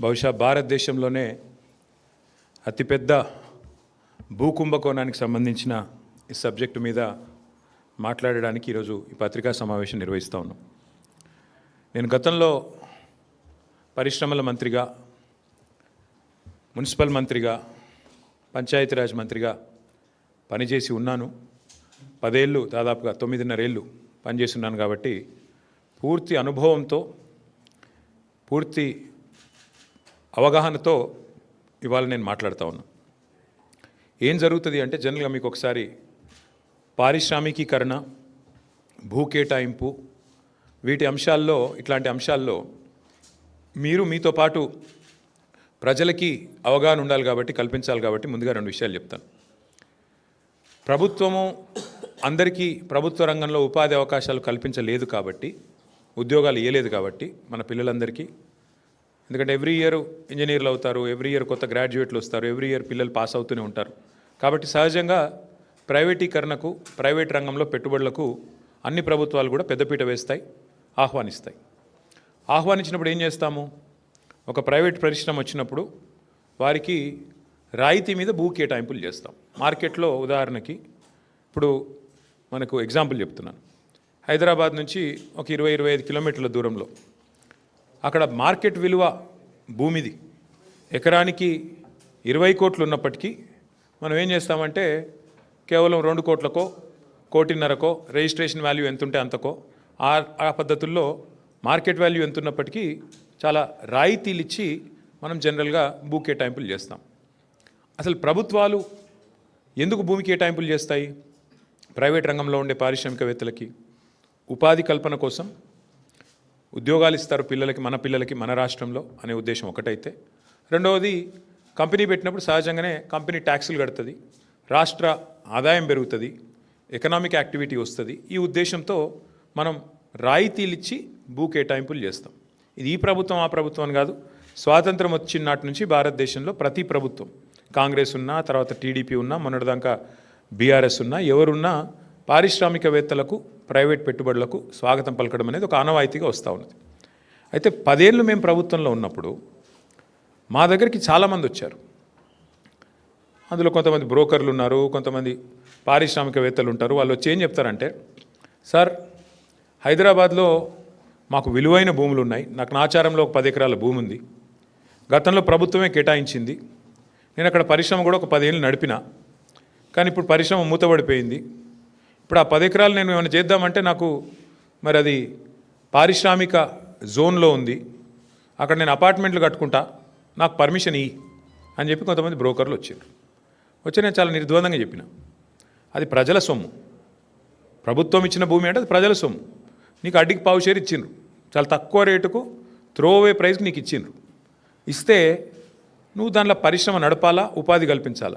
బహుశా భారతదేశంలోనే అతిపెద్ద భూకుంభకోణానికి సంబంధించిన ఈ సబ్జెక్టు మీద మాట్లాడడానికి ఈరోజు ఈ పత్రికా సమావేశం నిర్వహిస్తూ ఉన్నాం. నేను గతంలో పరిశ్రమల మంత్రిగా మున్సిపల్ మంత్రిగా పంచాయతీరాజ్ మంత్రిగా పనిచేసి ఉన్నాను. పదేళ్ళు దాదాపుగా తొమ్మిదిన్నరేళ్ళు పనిచేస్తున్నాను కాబట్టి పూర్తి అనుభవంతో పూర్తి అవగాహనతో ఇవాళ నేను మాట్లాడుతూ ఉన్నా. ఏం జరుగుతుంది అంటే జనరల్గా మీకు ఒకసారి పారిశ్రామికీకరణ భూ కేటాయింపు వీటి అంశాల్లో ఇట్లాంటి అంశాల్లో మీరు మీతో పాటు ప్రజలకి అవగాహన ఉండాలి కాబట్టి కల్పించాలి కాబట్టి ముందుగా రెండు విషయాలు చెప్తాను. ప్రభుత్వము అందరికీ ప్రభుత్వ రంగంలో ఉపాధి అవకాశాలు కల్పించలేదు కాబట్టి ఉద్యోగాలు ఇవ్వలేదు కాబట్టి మన పిల్లలందరికీ ఎందుకంటే ఎవ్రీ ఇయర్ ఇంజనీర్లు అవుతారు ఎవ్రీ ఇయర్ కొత్త గ్రాడ్యుయేట్లు వస్తారు ఎవ్రీ ఇయర్ పిల్లలు పాస్ అవుతూనే ఉంటారు. కాబట్టి సహజంగా ప్రైవేటీకరణకు ప్రైవేట్ రంగంలో పెట్టుబడులకు అన్ని ప్రభుత్వాలు కూడా పెద్దపీట వేస్తాయి ఆహ్వానిస్తాయి. ఆహ్వానించినప్పుడు ఏం చేస్తాము? ఒక ప్రైవేట్ పరిశ్రమ వచ్చినప్పుడు వారికి రాయితీ మీద భూ కేటాయింపులు చేస్తాం. మార్కెట్లో ఉదాహరణకి ఇప్పుడు మనకు ఎగ్జాంపుల్ చెప్తున్నాను. హైదరాబాద్ నుంచి ఒక ఇరవై ఇరవై ఐదు కిలోమీటర్ల దూరంలో అక్కడ మార్కెట్ విలువ భూమిది. ఎకరానికి ఇరవై కోట్లు ఉన్నప్పటికీ మనం ఏం చేస్తామంటే కేవలం రెండు కోట్లకో కోటిన్నరకో రిజిస్ట్రేషన్ వాల్యూ ఎంత ఉంటే అంతకో ఆ ఆ పద్ధతుల్లో మార్కెట్ వాల్యూ ఎంత ఉన్నప్పటికీ చాలా రాయితీలు ఇచ్చి మనం జనరల్గా భూ కేటాయింపులు చేస్తాం. అసలు ప్రభుత్వాలు ఎందుకు భూమి కేటాయింపులు చేస్తాయి? ప్రైవేట్ రంగంలో ఉండే పారిశ్రామికవేత్తలకి ఉపాధి కల్పన కోసం ఉద్యోగాలు ఇస్తారు పిల్లలకి మన పిల్లలకి మన రాష్ట్రంలో అనే ఉద్దేశం ఒకటైతే. రెండవది కంపెనీ పెట్టినప్పుడు సహజంగానే కంపెనీ ట్యాక్సులు కడుతుంది రాష్ట్ర ఆదాయం పెరుగుతుంది ఎకనామిక్ యాక్టివిటీ వస్తుంది. ఈ ఉద్దేశంతో మనం రాయితీలు ఇచ్చి భూ కేటాయింపులు చేస్తాం. ఇది ఈ ప్రభుత్వం ఆ ప్రభుత్వం అని కాదు. స్వాతంత్రం వచ్చిన నాటి నుంచి భారతదేశంలో ప్రతి ప్రభుత్వం కాంగ్రెస్ ఉన్నా తర్వాత టీడీపీ ఉన్నా మొన్నటిదాకా బీఆర్ఎస్ ఉన్నా ఎవరున్నా పారిశ్రామికవేత్తలకు ప్రైవేట్ పెట్టుబడులకు స్వాగతం పలకడం అనేది ఒక ఆనవాయితీగా వస్తూ ఉన్నది. అయితే పదేళ్ళు మేము ప్రభుత్వంలో ఉన్నప్పుడు మా దగ్గరికి చాలామంది వచ్చారు. అందులో కొంతమంది బ్రోకర్లు ఉన్నారు కొంతమంది పారిశ్రామికవేత్తలు ఉంటారు. వాళ్ళు వచ్చి ఏం చెప్తారంటే సార్ హైదరాబాద్లో మాకు విలువైన భూములు ఉన్నాయి. నాకు నాచారంలో ఒక పది ఎకరాల భూమి ఉంది. గతంలో ప్రభుత్వమే కేటాయించింది. నేను అక్కడ పరిశ్రమ కూడా ఒక పదేళ్ళు నడిపిన. కానీ ఇప్పుడు పరిశ్రమ మూతబడిపోయింది. ఇప్పుడు ఆ పది ఎకరాలు నేను ఏమైనా చేద్దామంటే నాకు మరి అది పారిశ్రామిక జోన్లో ఉంది. అక్కడ నేను అపార్ట్మెంట్లు కట్టుకుంటా. నాకు పర్మిషన్ ఇయ్యి అని చెప్పి కొంతమంది బ్రోకర్లు వచ్చారు. వచ్చి నేను చాలా నిర్ద్వందంగా చెప్పిన. అది ప్రజల సొమ్ము. ప్రభుత్వం ఇచ్చిన భూమి అంటే అది ప్రజల సొమ్ము. నీకు అడ్డికి పావు షేర్ ఇచ్చిండ్రు. చాలా తక్కువ రేటుకు త్రో అవే ప్రైస్ నీకు ఇచ్చిండ్రు. ఇస్తే నువ్వు దాంట్లో పరిశ్రమ నడపాలా ఉపాధి కల్పించాలా?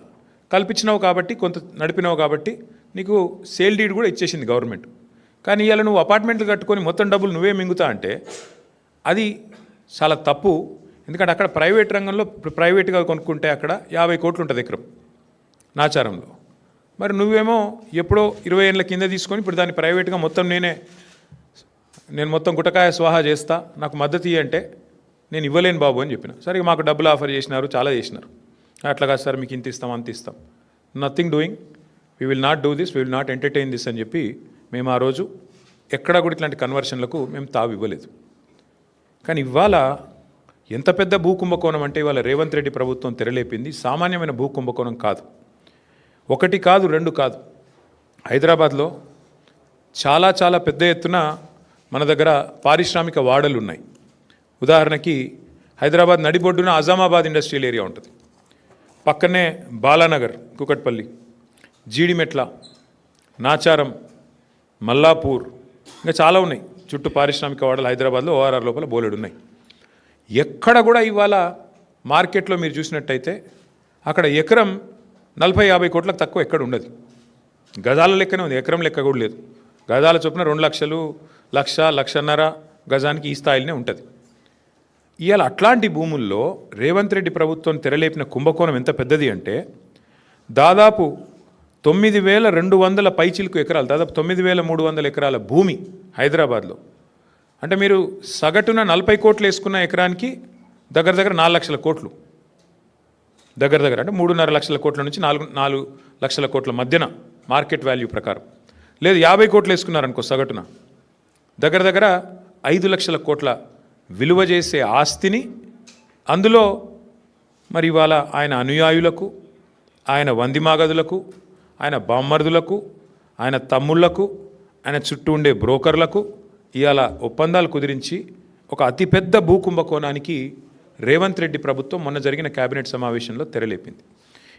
కల్పించినావు కాబట్టి కొంత నడిపినావు కాబట్టి నీకు సేల్ డీడ్ కూడా ఇచ్చేసింది గవర్నమెంట్. కానీ ఇవాళ నువ్వు అపార్ట్మెంట్లు కట్టుకొని మొత్తం డబ్బులు నువ్వే మింగుతా అంటే అది చాలా తప్పు. ఎందుకంటే అక్కడ ప్రైవేట్ రంగంలో ప్రైవేట్గా కొనుక్కుంటే అక్కడ యాభై కోట్లు ఉంటుంది ఎకరం నాచారంలో. మరి నువ్వేమో ఎప్పుడో ఇరవై ఏళ్ళ కింద తీసుకొని ఇప్పుడు దాన్ని ప్రైవేట్గా మొత్తం నేనే నేను మొత్తం గుటకాయ స్వాహా చేస్తా నాకు మద్దతు అంటే నేను ఇవ్వలేను బాబు అని చెప్పిన. సరే మాకు డబ్బులు ఆఫర్ చేసినారు చాలా చేసినారు. అట్లా కాదు సార్ మీకు ఇంత ఇస్తాం అంత ఇస్తాం. Nothing doing we will not do this we will not entertain this అని చెప్పి మేము ఆ రోజు ఎక్కడా కూడా ఇట్లాంటి కన్వర్షన్లకు మేము తావు ఇవ్వలేదు. కానీ ఇవాళ ఎంత పెద్ద భూ కుంభకోణం అంటే ఇవాళ రేవంత్ రెడ్డి ప్రభుత్వం తెరలేపింది సామాన్యమైన భూ కుంభకోణం కాదు. ఒకటి కాదు రెండు కాదు. హైదరాబాద్లో చాలా చాలా పెద్ద ఎత్తున మన దగ్గర పారిశ్రామిక వాడలు ఉన్నాయి. ఉదాహరణకి హైదరాబాద్ నడిబొడ్డున అజామాబాద్ ఇండస్ట్రియల్ ఏరియా ఉంటుంది. పక్కనే బాలానగర్ కుకట్పల్లి. జీడిమెట్ల నాచారం మల్లాపూర్ ఇంకా చాలా ఉన్నాయి. చుట్టూ పారిశ్రామిక వాడలు హైదరాబాద్లో ఓఆర్ఆర్ లోపల బోలెడు ఉన్నాయి. ఎక్కడ కూడా ఇవాళ మార్కెట్లో మీరు చూసినట్టయితే అక్కడ ఎకరం నలభై యాభై కోట్లకు తక్కువ ఎక్కడ ఉండదు. గజాల లెక్కనే ఉంది. ఎకరం లెక్క కూడా లేదు. గజాల చొప్పున రెండు లక్షలు లక్ష లక్షన్నర గజానికి ఈ స్థాయిలోనే ఉంటుంది. ఇవాళ అట్లాంటి భూముల్లో రేవంత్ రెడ్డి ప్రభుత్వం తెరలేపిన కుంభకోణం ఎంత పెద్దది అంటే దాదాపు తొమ్మిది వేల రెండు వందల పైచిలకు ఎకరాలు దాదాపు తొమ్మిది వేల మూడు వందల ఎకరాల భూమి హైదరాబాద్లో. అంటే మీరు సగటున నలభై కోట్లు వేసుకున్న ఎకరానికి దగ్గర దగ్గర నాలుగు లక్షల కోట్లు. దగ్గర దగ్గర అంటే మూడున్నర లక్షల కోట్ల నుంచి నాలుగు నాలుగు లక్షల కోట్ల మధ్యన మార్కెట్ వాల్యూ ప్రకారం. లేదు యాభై కోట్లు వేసుకున్నారనుకో సగటున. దగ్గర దగ్గర ఐదు లక్షల కోట్ల విలువ చేసే ఆస్తిని అందులో మరి ఇవాళ ఆయన అనుయాయులకు ఆయన వందిమాగదులకు ఆయన బామ్మర్దులకు ఆయన తమ్ముళ్ళకు ఆయన చుట్టూ ఉండే బ్రోకర్లకు ఇవాళ ఒప్పందాలు కుదిరించి ఒక అతిపెద్ద భూ కుంభకోణానికి రేవంత్ రెడ్డి ప్రభుత్వం మొన్న జరిగిన కేబినెట్ సమావేశంలో తెరలేపింది.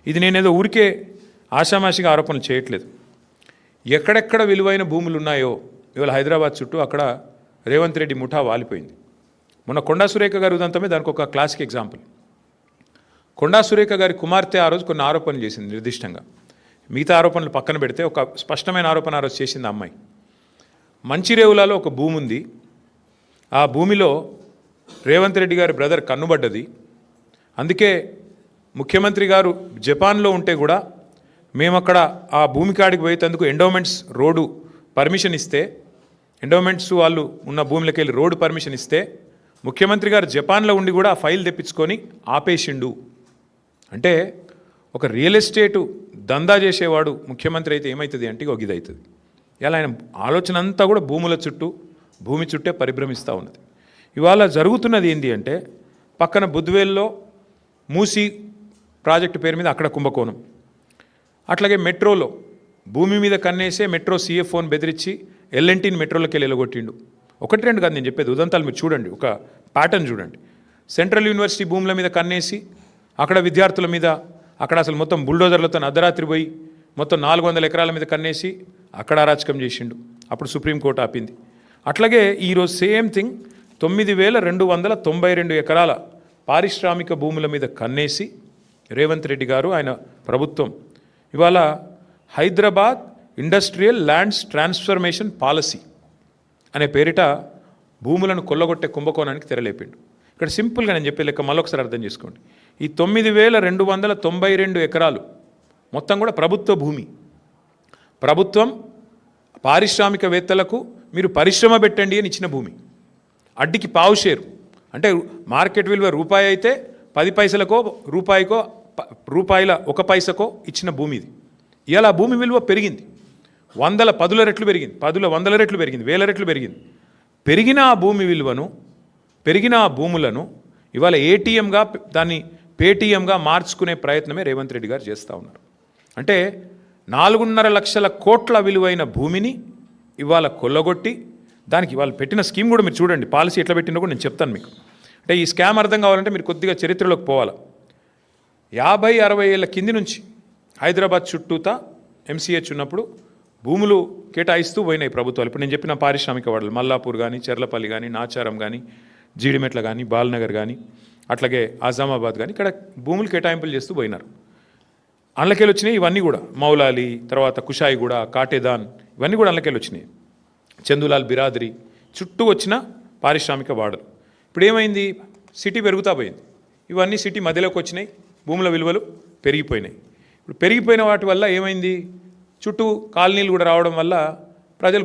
ఇది నేనేదో ఊరికే ఆషామాషిగా ఆరోపణలు చేయట్లేదు. ఎక్కడెక్కడ విలువైన భూములు ఉన్నాయో ఇవాళ హైదరాబాద్ చుట్టూ అక్కడ రేవంత్ రెడ్డి ముఠా వాలిపోయింది. మొన్న కొండా సురేఖ గారి ఉదంతమే దానికి ఒక క్లాసిక్ ఎగ్జాంపుల్. కొండా సురేఖ గారి కుమార్తె ఆ రోజు కొన్ని ఆరోపణలు చేసింది నిర్దిష్టంగా. మిగతా ఆరోపణలు పక్కన పెడితే ఒక స్పష్టమైన ఆరోపణ ఆరోజు చేసింది అమ్మాయి. మంచిరేవులలో ఒక భూమి ఉంది. ఆ భూమిలో రేవంత్ రెడ్డి గారి బ్రదర్ కన్నుబడ్డది. అందుకే ముఖ్యమంత్రి గారు జపాన్లో ఉంటే కూడా మేము అక్కడ ఆ భూమి కాడికి పోయేందుకు ఎండోమెంట్స్ రోడ్డు పర్మిషన్ ఇస్తే ఎండోమెంట్స్ వాళ్ళు ఉన్న భూమిలోకి వెళ్ళి రోడ్డు పర్మిషన్ ఇస్తే ముఖ్యమంత్రి గారు జపాన్లో ఉండి కూడా ఆ ఫైల్ తెప్పించుకొని ఆపేసిండు. అంటే ఒక రియల్ ఎస్టేటు దందా చేసేవాడు ముఖ్యమంత్రి అయితే ఏమవుతుంది అంటే ఒక ఇది అవుతుంది ఇలా ఆయన ఆలోచన అంతా కూడా భూముల చుట్టూ భూమి చుట్టే పరిభ్రమిస్తూ ఉన్నది. ఇవాళ జరుగుతున్నది ఏంటి అంటే పక్కన బుద్వేల్లో మూసి ప్రాజెక్టు పేరు మీద అక్కడ కుంభకోణం. అట్లాగే మెట్రోలో భూమి మీద కన్నేసే మెట్రో సీఎఫ్ఓని బెదిరించి ఎల్ఎన్టీని మెట్రోలోకి వెళ్ళి వెళ్ళగొట్టిండు ఒకటి రెండు కాదు నేను చెప్పేది ఉదంతాలు మీరు చూడండి ఒక ప్యాటర్న్ చూడండి. సెంట్రల్ యూనివర్సిటీ భూముల మీద కన్నేసి అక్కడ విద్యార్థుల మీద అక్కడ అసలు మొత్తం బుల్డోజర్లతో అర్ధరాత్రి పోయి మొత్తం నాలుగు వందల ఎకరాల మీద కన్నేసి అక్కడ అరాచకం చేసిండు. అప్పుడు సుప్రీంకోర్టు ఆపింది. అట్లాగే ఈరోజు సేమ్ థింగ్ తొమ్మిది వేల రెండు వందల తొంభై రెండు ఎకరాల పారిశ్రామిక భూముల మీద కన్నేసి రేవంత్ రెడ్డి గారు ఆయన ప్రభుత్వం ఇవాళ Hyderabad industrial lands transformation policy అనే పేరిట భూములను కొల్లగొట్టే కుంభకోణానికి తెరలేపిండు. ఇక్కడ సింపుల్గా నేను చెప్పే లెక్క మళ్ళొకసారి అర్థం చేసుకోండి. ఈ తొమ్మిది వేల రెండు వందల తొంభై రెండు ఎకరాలు మొత్తం కూడా ప్రభుత్వ భూమి. ప్రభుత్వం పారిశ్రామికవేత్తలకు మీరు పరిశ్రమ పెట్టండి అని ఇచ్చిన భూమి. అడ్డికి పావు షేరు. అంటే మార్కెట్ విలువ రూపాయి అయితే పది పైసలకో రూపాయికో ప- రూపాయల ఒక పైసకో ఇచ్చిన భూమి ఇది. ఇవాళ భూమి విలువ పెరిగింది. వందల పదుల రెట్లు పెరిగింది. పదుల వందల రెట్లు పెరిగింది. వేల రెట్లు పెరిగింది. పెరిగిన ఆ భూమి విలువను పెరిగిన ఆ భూములను ఇవాళ ఏటీఎంగా దాన్ని పేటీఎంగా మార్చుకునే ప్రయత్నమే రేవంత్ రెడ్డి గారు చేస్తూ ఉన్నారు. అంటే నాలుగున్నర లక్షల కోట్ల విలువైన భూమిని ఇవాళ కొల్లగొట్టి దానికి వాళ్ళు పెట్టిన స్కీమ్ కూడా మీరు చూడండి పాలసీ ఎట్లా పెట్టినో కూడా నేను చెప్తాను మీకు. అంటే ఈ స్కామ్ అర్థం కావాలంటే మీరు కొద్దిగా చరిత్రలోకి పోవాలి. యాభై అరవై ఏళ్ళ కింది నుంచి హైదరాబాద్ చుట్టూతా ఎంసీహెచ్ ఉన్నప్పుడు భూములు కేటాయిస్తూ పోయినాయి ప్రభుత్వాలు. ఇప్పుడు నేను చెప్పిన పారిశ్రామిక వాడలు మల్లాపూర్ కానీ చెర్లపల్లి కానీ నాచారం కానీ జీడిమెట్ల కానీ బాల్నగర్ కానీ అట్లాగే ఆజామాబాద్ కానీ ఇక్కడ భూములు కేటాయింపులు చేస్తూ పోయినారు. అందులోకెళ్ళి వచ్చినాయి ఇవన్నీ కూడా. మౌలాలి తర్వాత కుషాయిగూడ కాటేదాన్ ఇవన్నీ కూడా అందులోకెళ్ళి వచ్చినాయి చందులాల్ బిరాదరి చుట్టూ వచ్చిన పారిశ్రామిక వాడలు ఇప్పుడు ఏమైంది సిటీ పెరుగుతా పోయింది. ఇవన్నీ సిటీ మధ్యలోకి వచ్చినాయి భూముల విలువలు పెరిగిపోయినాయి. ఇప్పుడు పెరిగిపోయిన వాటి వల్ల ఏమైంది? చుట్టూ కాలనీలు కూడా రావడం వల్ల ప్రజలు